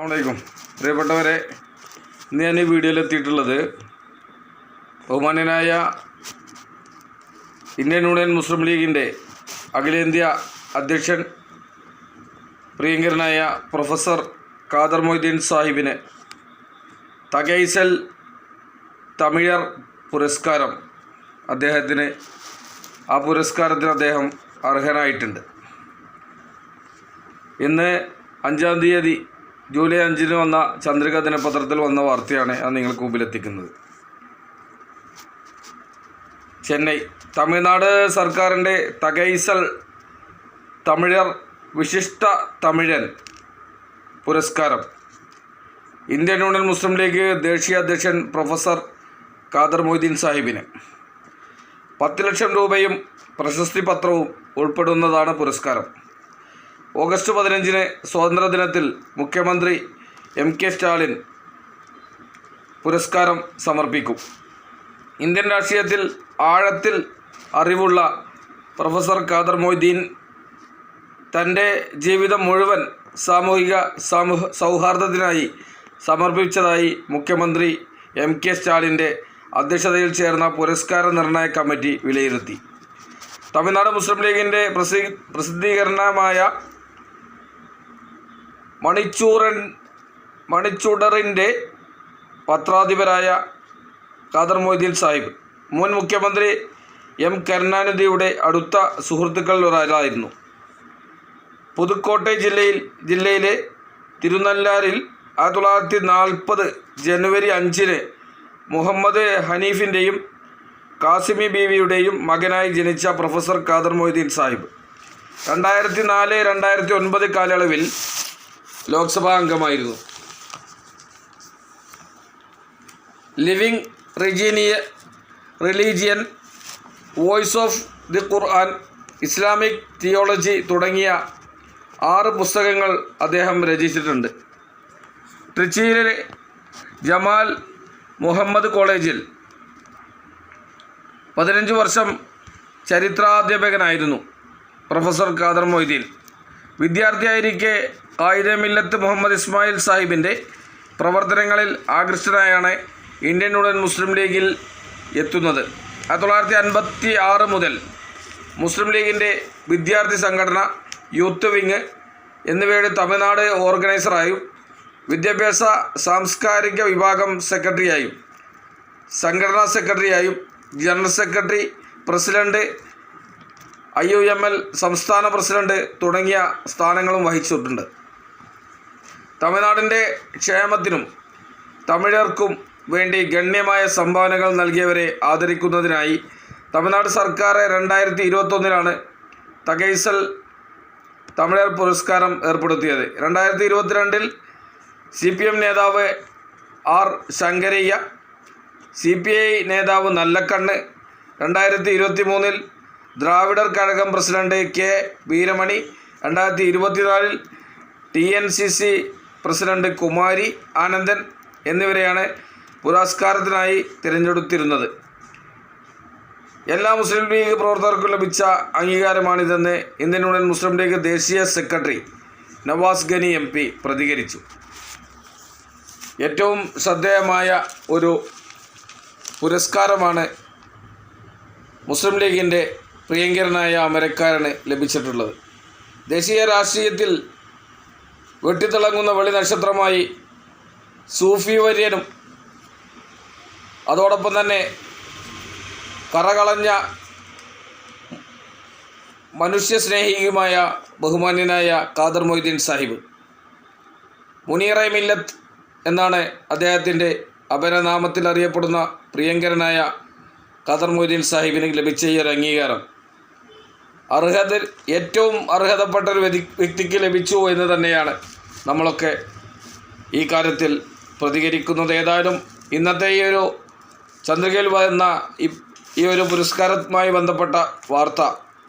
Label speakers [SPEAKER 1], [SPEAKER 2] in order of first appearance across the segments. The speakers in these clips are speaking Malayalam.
[SPEAKER 1] അസ്സാമലൈക്കും പ്രിയപ്പെട്ടവരെ ഇന്ന് ഞാൻ ഈ വീഡിയോയിൽ എത്തിയിട്ടുള്ളത് ബഹുമാന്യനായ ഇന്ത്യൻ യൂണിയൻ മുസ്ലിം ലീഗിന്റെ അഖിലേന്ത്യാ അധ്യക്ഷൻ പ്രിയങ്കരനായ പ്രൊഫസർ ഖാദർ മൊയ്തീൻ സാഹിബിന് തകൈസൽ തമിഴർ പുരസ്കാരം അദ്ദേഹത്തിന് ആ പുരസ്കാരത്തിന് അദ്ദേഹം അർഹനായിട്ടുണ്ട്. ഇന്ന് അഞ്ചാം തീയതി ജൂലൈ അഞ്ചിന് വന്ന ചന്ദ്രിക ദിനപത്രത്തിൽ വന്ന വാർത്തയാണ് അത് നിങ്ങൾക്ക് മുമ്പിലെത്തിക്കുന്നത് ചെന്നൈ. തമിഴ്നാട് സർക്കാരിന്റെ തകൈസൽ തമിഴർ വിശിഷ്ട തമിഴൻ പുരസ്കാരം. ഇന്ത്യൻ യൂണിയൻ മുസ്ലിം ലീഗ് ദേശീയ അധ്യക്ഷൻ പ്രൊഫസർ ഖാദർ മൊയ്തീൻ സാഹിബിന്. പത്ത് ലക്ഷം രൂപയും പ്രശസ്തി പത്രവും ഉൾപ്പെടുന്നതാണ് പുരസ്കാരം. ഓഗസ്റ്റ് പതിനഞ്ചിന് സ്വാതന്ത്ര്യദിനത്തിൽ മുഖ്യമന്ത്രി എം കെ സ്റ്റാലിൻ പുരസ്കാരം സമർപ്പിക്കും. ഇന്ത്യൻ രാഷ്ട്രീയത്തിൽ ആഴത്തിൽ അറിവുള്ള പ്രൊഫസർ ഖാദർ മൊയ്തീൻ തന്റെ ജീവിതം മുഴുവൻ സാമൂഹിക സാമൂഹ സൗഹാർദ്ദത്തിനായി സമർപ്പിച്ചതായി മുഖ്യമന്ത്രി എം കെ സ്റ്റാലിന്റെ അധ്യക്ഷതയിൽ ചേർന്ന പുരസ്കാര നിർണയ കമ്മിറ്റി വിലയിരുത്തി. തമിഴ്നാട് മുസ്ലിം ലീഗിന്റെ പ്രസി പ്രസിദ്ധീകരണമായ മണിച്ചൂറൻ മണിച്ചുടറിന്റെ പത്രാധിപരായ ഖാദർ മൊയ്തീൻ സാഹിബ്. മുൻ മുഖ്യമന്ത്രി എം കരുണാനിധിയുടെ അടുത്ത സുഹൃത്തുക്കളിൽ ഒരാളായിരുന്നു. പുതുക്കോട്ടെ ജില്ലയിൽ ജില്ലയിലെ തിരുനല്ലാരിൽ ആയിരത്തി തൊള്ളായിരത്തി നാൽപ്പത് ജനുവരി അഞ്ചിന് മുഹമ്മദ് ഹനീഫിന്റെയും കാസിമി ബീവിയുടെയും മകനായി ജനിച്ച പ്രൊഫസർ ഖാദർ മൊയ്തീൻ സാഹിബ്. രണ്ടായിരത്തി നാല് രണ്ടായിരത്തി ഒൻപത് കാലയളവിൽ ലോക്സഭാ അംഗമായിരുന്നു. Living റിജീനിയ religion voice of the Quran Islamic theology തുടങ്ങിയ ആറ് പുസ്തകങ്ങൾ അദ്ദേഹം രചിച്ചിട്ടുണ്ട്. ട്രിച്ചിയിലെ ജമാൽ മുഹമ്മദ് കോളേജിൽ പതിനഞ്ച് വർഷം ചരിത്രാധ്യാപകനായിരുന്നു പ്രൊഫസർ ഖാദർ മൊയ്തീൻ. വിദ്യാർത്ഥിയായിരിക്കെ ആയിരമില്ലത്ത് മില്ലത്ത് മുഹമ്മദ് ഇസ്മായിൽ സാഹിബിന്റെ പ്രവർത്തനങ്ങളിൽ ആകൃഷ്ടനായാണ് ഇന്ത്യൻ യൂണിയൻ മുസ്ലിം ലീഗിൽ എത്തുന്നത്. ആയിരത്തി തൊള്ളായിരത്തി അൻപത്തി ആറ് മുതൽ മുസ്ലിം ലീഗിന്റെ വിദ്യാർത്ഥി സംഘടന യൂത്ത് വിങ് എന്നിവയുടെ തമിഴ്നാട് ഓർഗനൈസറായും വിദ്യാഭ്യാസ സാംസ്കാരിക വിഭാഗം സെക്രട്ടറിയായും സംഘടനാ സെക്രട്ടറിയായും general secretary president I U M L സംസ്ഥാന പ്രസിഡന്റ് തുടങ്ങിയ സ്ഥാനങ്ങളും വഹിച്ചിട്ടുണ്ട്. തമിഴ്നാടിന്റെ ക്ഷേമത്തിനും തമിഴർക്കും വേണ്ടി ഗണ്യമായ സംഭാവനകൾ നൽകിയവരെ ആദരിക്കുന്നതിനായി തമിഴ്നാട് സർക്കാർ രണ്ടായിരത്തി ഇരുപത്തൊന്നിലാണ് തകൈസൽ തമിഴർ പുരസ്കാരം ഏർപ്പെടുത്തിയത്. രണ്ടായിരത്തി ഇരുപത്തിരണ്ടിൽ സി പി എം നേതാവ് R Sankaraiah C P I നേതാവ് നല്ലക്കണ്ണ് രണ്ടായിരത്തി ഇരുപത്തി മൂന്നിൽ ദ്രാവിഡർ കഴകം പ്രസിഡന്റ് കെ വീരമണി. രണ്ടായിരത്തി ഇരുപത്തിനാലിൽ T N C C president Kumari Anandan എന്നിവരെയാണ് പുരസ്കാരത്തിനായി തിരഞ്ഞെടുത്തിരുന്നത്. എല്ലാ മുസ്ലിം ലീഗ് പ്രവർത്തകർക്കും ലഭിച്ച അംഗീകാരമാണിതെന്ന് ഇന്ത്യൻ യൂണിയൻ മുസ്ലിം ലീഗ് ദേശീയ secretary Nawaz Gani M P പ്രതികരിച്ചു. ഏറ്റവും ശ്രദ്ധേയമായ ഒരു പുരസ്കാരമാണ് മുസ്ലിം ലീഗിന്റെ പ്രിയങ്കരനായ അമരക്കാരന് ലഭിച്ചിട്ടുള്ളത്. ദേശീയ രാഷ്ട്രീയത്തിൽ വെട്ടിത്തിളങ്ങുന്ന വെളി നക്ഷത്രമായി സൂഫി വര്യനും അതോടൊപ്പം തന്നെ കറകളഞ്ഞ മനുഷ്യസ്നേഹിയുമായ ബഹുമാന്യനായ ഖാദർ മൊയ്തീൻ സാഹിബ്. മുനീറ മില്ലത്ത് എന്നാണ് അദ്ദേഹത്തിന്റെ അപരനാമത്തിൽ അറിയപ്പെടുന്ന പ്രിയങ്കരനായ ഖാദർ മൊയ്തീൻ സാഹിബിന് ലഭിച്ച ഈ ഒരു അംഗീകാരം. അർഹത ഏറ്റവും അർഹതപ്പെട്ട ഒരു വ്യക്തിക്ക് ലഭിച്ചു എന്ന് തന്നെയാണ് നമ്മളൊക്കെ ഈ കാര്യത്തിൽ പ്രതികരിക്കുന്നത്. ഏതായാലും ഇന്നത്തെ ഈ ഒരു ചന്ദ്രികയിൽ വന്ന ഈ ഒരു പുരസ്കാരവുമായി ബന്ധപ്പെട്ട വാർത്ത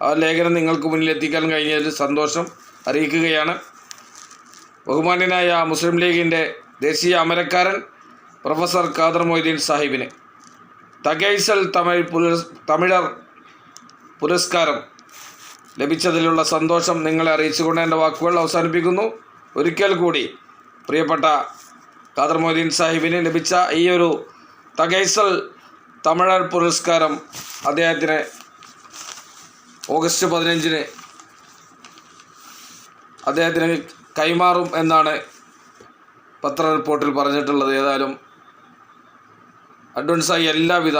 [SPEAKER 1] ആ ലേഖനം നിങ്ങൾക്ക് മുന്നിൽ എത്തിക്കാൻ കഴിഞ്ഞതിൽ സന്തോഷം അറിയിക്കുകയാണ്. ബഹുമാന്യനായ മുസ്ലിം ലീഗിന്റെ ദേശീയ അമരക്കാരൻ പ്രൊഫസർ ഖാദർ മൊയ്തീൻ സാഹിബിന് തകൈസൽ തമിഴ് പുരസ് തമിഴർ പുരസ്കാരം ലഭിച്ചതിലുള്ള സന്തോഷം നിങ്ങളെ അറിയിച്ചുകൊണ്ട് എന്റെ വാക്കുകൾ അവസാനിപ്പിക്കുന്നു. ഒരിക്കൽ കൂടി പ്രിയപ്പെട്ട ഖാദർ മൊയ്തീൻ സാഹിബിന് ലഭിച്ച ഈ ഒരു തകൈസൽ തമിഴർ പുരസ്കാരം അദ്ദേഹത്തിന് ഓഗസ്റ്റ് പതിനഞ്ചിന് അദ്ദേഹത്തിന് കൈമാറും എന്നാണ് പത്ര റിപ്പോർട്ടിൽ പറഞ്ഞിട്ടുള്ളത്. ഏതായാലും അഡ്വാൻസായി എല്ലാവിധ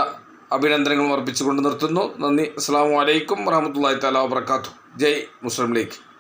[SPEAKER 1] അഭിനന്ദനങ്ങളും അർപ്പിച്ചുകൊണ്ട് നിർത്തുന്നു. നന്ദി. അസ്സാം വലൈക്കും വറഹമത്തല്ലാ തല വാബർക്കാത്തു ജയ് മുസ്ലിം ലീഗ്.